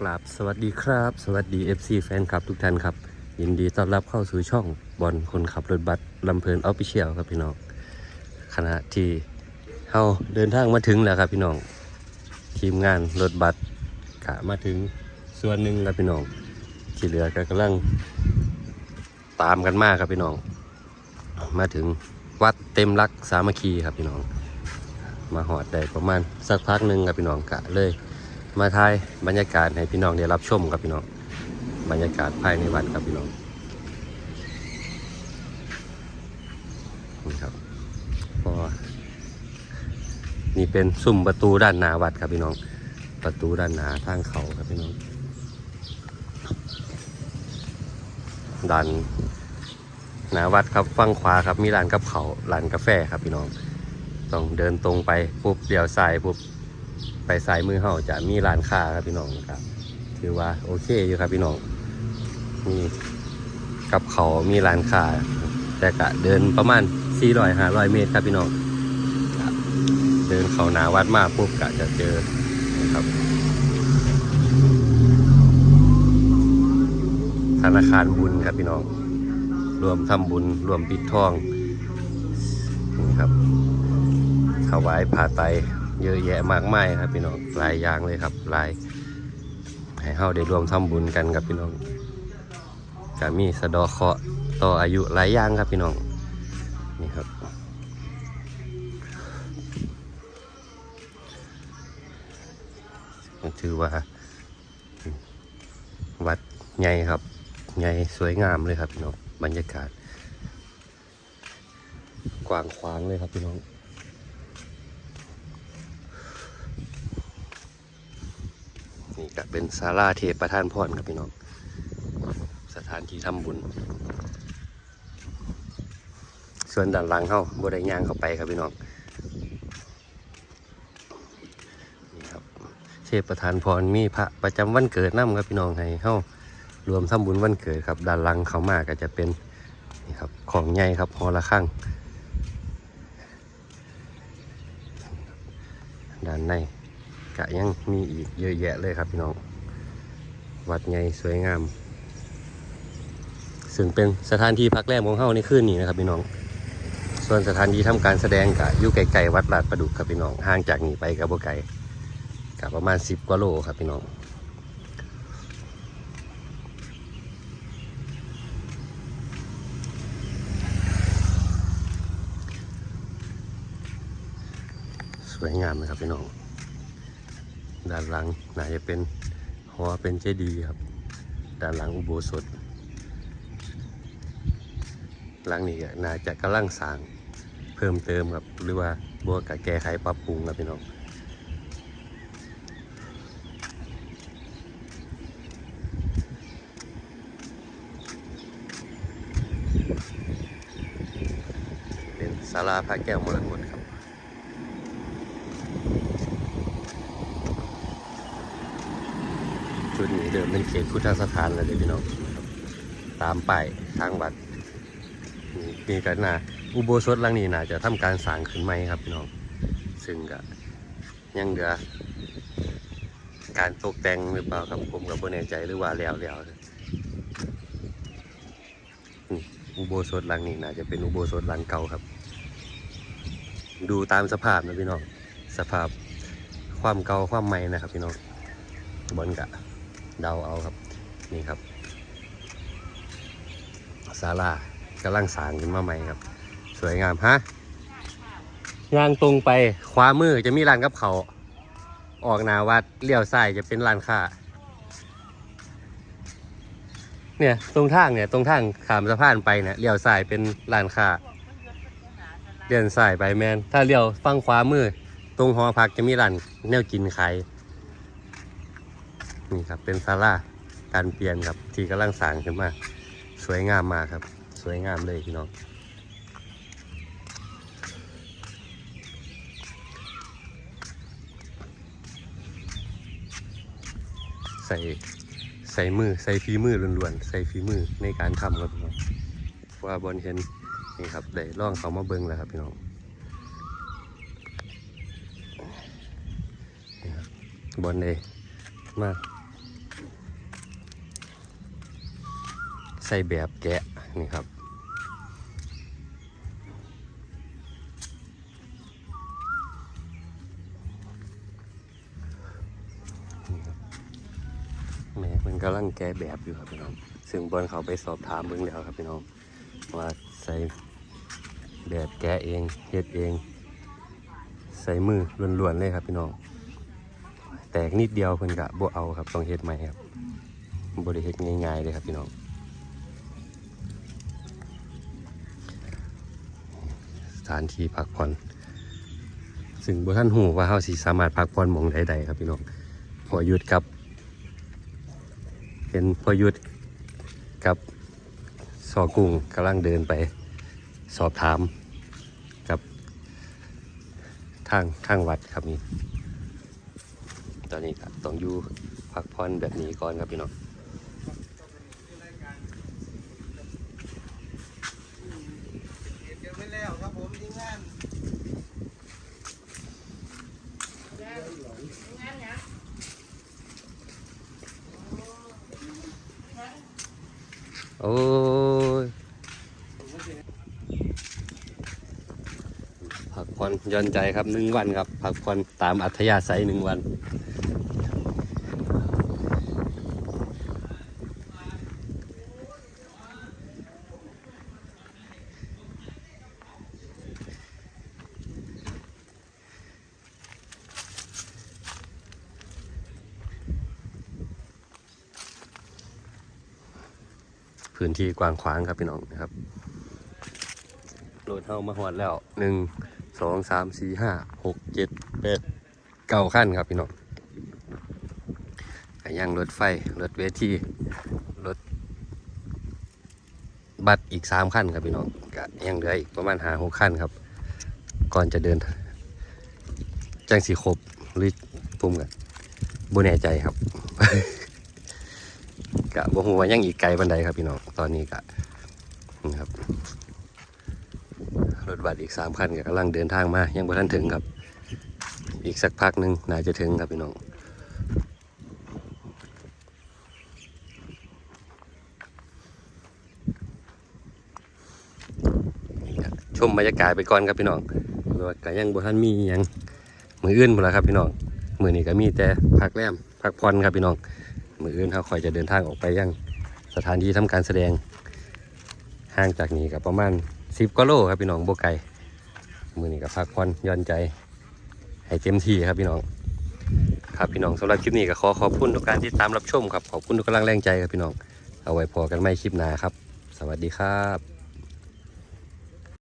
กราบสวัสดีครับ สวัสดี FC แฟนคลับทุกท่านครับ ยินดีต้อนรับเข้าสู่ช่องบอลคนขับรถบัสลำเพลินออฟฟิเชียลครับพี่น้องขณะที่เฮาเดินทางมาถึงแล้วครับพี่น้องทีมงานรถบัสกะมาถึงส่วนหนึ่งครับพี่น้อง ที่เหลือก็กำลังตามกันมากครับพี่น้อง มาถึงวัดเต็มรักสามัคคีครับพี่น้อง มาหอดได้ประมาณสักพักหนึ่งครับพี่น้องกะเลย มาถ่ายบรรยากาศให้พี่น้องได้รับชมครับพี่น้องบรรยากาศภายในวัดครับพี่น้องนี่ครับพอนี่เป็นซุ้มประตูด้านหน้าวัดครับพี่น้อง ประตูด้านหน้าทางเขาครับพี่น้องด้านหน้าวัดครับฝั่งขวาครับมีร้านกับเขาร้านกาแฟครับพี่น้อง ต้องเดินตรงไปปุ๊บเลี้ยวซ้ายปุ๊บ ไปสายมือเฮาจะมีร้านค้าครับพี่น้องครับ ถือว่าโอเคอยู่ครับพี่น้องมีกับเขามีร้านค้าแต่กะเดินประมาณ400 500 เมตรครับพี่น้องเดินเขาหนาวัดมาปุ๊บกะจะเจอนะครับ ธนาคารบุญครับพี่น้อง รวมทำบุญรวมปิดทองนี่ครับถวายผ้าไต เยอะแยะมากมายครับพี่น้องหลายอย่างเลยครับหลายให้เฮาได้รวมทำบุญกันครับพี่น้องก็มีสะดอเคาะต่ออายุหลายอย่างครับพี่น้องนี่ครับถือว่า วัดใหญ่ครับใหญ่สวยงามเลยครับพี่น้องบรรยากาศ กว้างขวางเลยครับพี่น้อง นี่ก็เป็นศาลาเทพประธานพรครับพี่น้อง สถานที่ทำบุญ ส่วนด้านหลังเข้าบได้ย่างเข้าไปครับพี่น้องนี่ครับเทพประธานพรมีพระประจำวันเกิดน้ำครับพี่น้องให้เข้ารวมทำบุญวันเกิดครับ ด้านหลังเขามาก็จะเป็นนี่ครับของใหญ่ครับหอละข้างด้านใน กะยังมีอีกเยอะแยะเลยครับพี่น้อง วัดใหญ่สวยงาม ซึ่งเป็นสถานที่พักแรมของเฮาในคืนนี้นะครับพี่น้อง ส่วนสถานที่ทำการแสดงกะอยู่ไกลๆวัดลาดประดุกครับพี่น้องห่างจากนี้ไปกับบ่ไกลกะประมาณ 10กว่าโลครับพี่น้องสวยงามนะครับพี่น้อง ด้านหลังน่าจะเป็นหอเป็นเจดีย์ครับ ด้านหลังอุโบสถ หลังนี้น่าจะกำลังสร้างเพิ่มเติมครับหรือว่าบวกกับแก้ไขปรับปรุงครับพี่น้องเป็นศาลาพระแก้วมรกตครับ จุด นี้เดิมเป็นเขตพุทธสถานเลยเด้อพี่น้องตามไปทางวัดนี่ก็น่าอุโบสถหลังนี้น่าจะทำการสร้างขึ้นใหม่ครับพี่น้อง ซึ่งก็ยังเหลือการตกแต่งหรือเปล่าครับผมก็บ่แน่ใจหรือว่าแล้วแล้วอุโบสถหลังนี้น่าจะเป็นอุโบสถหลังเก่าครับ ดูตามสภาพนะพี่น้อง สภาพความเก่าความใหม่นะครับพี่น้องบนกะ เดาเอาครับนี่ครับศาลากำลังสางขึ้นมาใหม่ครับ สวยงามฮะย่างตรงไปขวามือจะมีร้านกับเขาออกนาวัดเลี้ยวซ้ายจะเป็นร้านค้าเนี่ยตรงทางเนี่ยตรงทางขามสะพานไปเนี่ยเลี้ยวซ้ายเป็นร้านค้าเลี้ยวซ้ายไปแมนถ้าเลี้ยวฝั่งขวามือ ตรงหอพักจะมีร้านแนวกินขาย นี่ครับเป็นศาลาการเปลี่ยนครับที่กำลังสร้างขึ้นมาสวยงามมากครับ สวยงามเลยพี่น้องใส่ใส่มือใส่ฝีมือล้วนๆใส่ฝีมือในการทำครับพี่น้องว่าบอลเห็นนี่ครับได้ล่องเขามาเบิ้งแล้วครับพี่น้องบบอลเลยมา ใส่แบบแกะนี่ครับแม่มันกำลังแก้แบบอยู่ครับพี่น้อง ซึ่งบอลเขาไปสอบถามเบิ่งแล้วครับพี่น้อง ว่าใส่แบบแกะเองเฮ็ดเอง ใส่มือล้วนๆเลยครับพี่น้อง แตกนิดเดียวเพิ่นกะบ่เอาครับต้องเฮ็ดใหม่ครับบ่ได้เฮ็ดง่ายๆเลยครับพี่น้อง ถานที่พักผ่อน ซึ่งบ่ท่านหูว่าเฮาสิสามารถพักผ่อนมองใดๆครับพี่น้องพอหยุดกับ เป็นพอหยุดกับสอกุ้งกำลังเดินไปสอบถามกับทางทางวัดครับนี่ตอนนี้ต้องอยู่พักผ่อนแบบนี้ก่อนครับพี่น้อง เดี๋ยวไม่แล้ว โอ้ยพักผ่อนย่อนใจครับหนึ่งวันครับพักผ่อนตามอัธยาศัยหนึ่งวัน พื้นที่กว้างขวางครับพี่น้องนะครับรถเฮามาหอดแล้วหนึ่งสองสามสี่ห้าหกเจ็ดแปดเก้าขั้นครับพี่น้องก็ยังรถไฟรถเวทีรถบัสอีกสามขั้นครับพี่น้องก็ยังเหลืออีกประมาณหาหกขั้นครับ ก่อนจะเดินจังสีครบหรือปุ่มกันบ่แน่ใจครับ กะบ่ฮู้ว่ายังอีกไกลบันไดครับพี่น้องตอนนี้กะนี่ครับรถบัสอีกสามคันก็กำลังเดินทางมายังบ่ทันถึงครับ อีกสักพักหนึ่งน่าจะถึงครับพี่น้องชมบรรยากาศไปก่อนครับพี่น้องราะว่าก็ยังบ่ทันมีหยังมืออื่นหมดแล้วครับพี่น้องมือนี้ก็มีแต่พักแรมพักผ่อนครับพี่น้อง มืออื่นเขาคอยจะเดินทางออกไปยังสถานที่ทำการแสดงห่างจากนี้กับประมาณสิบกิโลครับพี่น้องโบไกลมือนี้กับพักผ่อนย่อนใจ ให้เต็มที่ครับพี่น้องครับพี่น้องสำหรับคลิปนี้ก็ขอขอบคุณทุกการที่ตามรับชมครับขอบคุณทุกกำลังแรงใจครับพี่น้อง เอาไว้พอกันไม่คลิปหน้าครับ สวัสดีครับ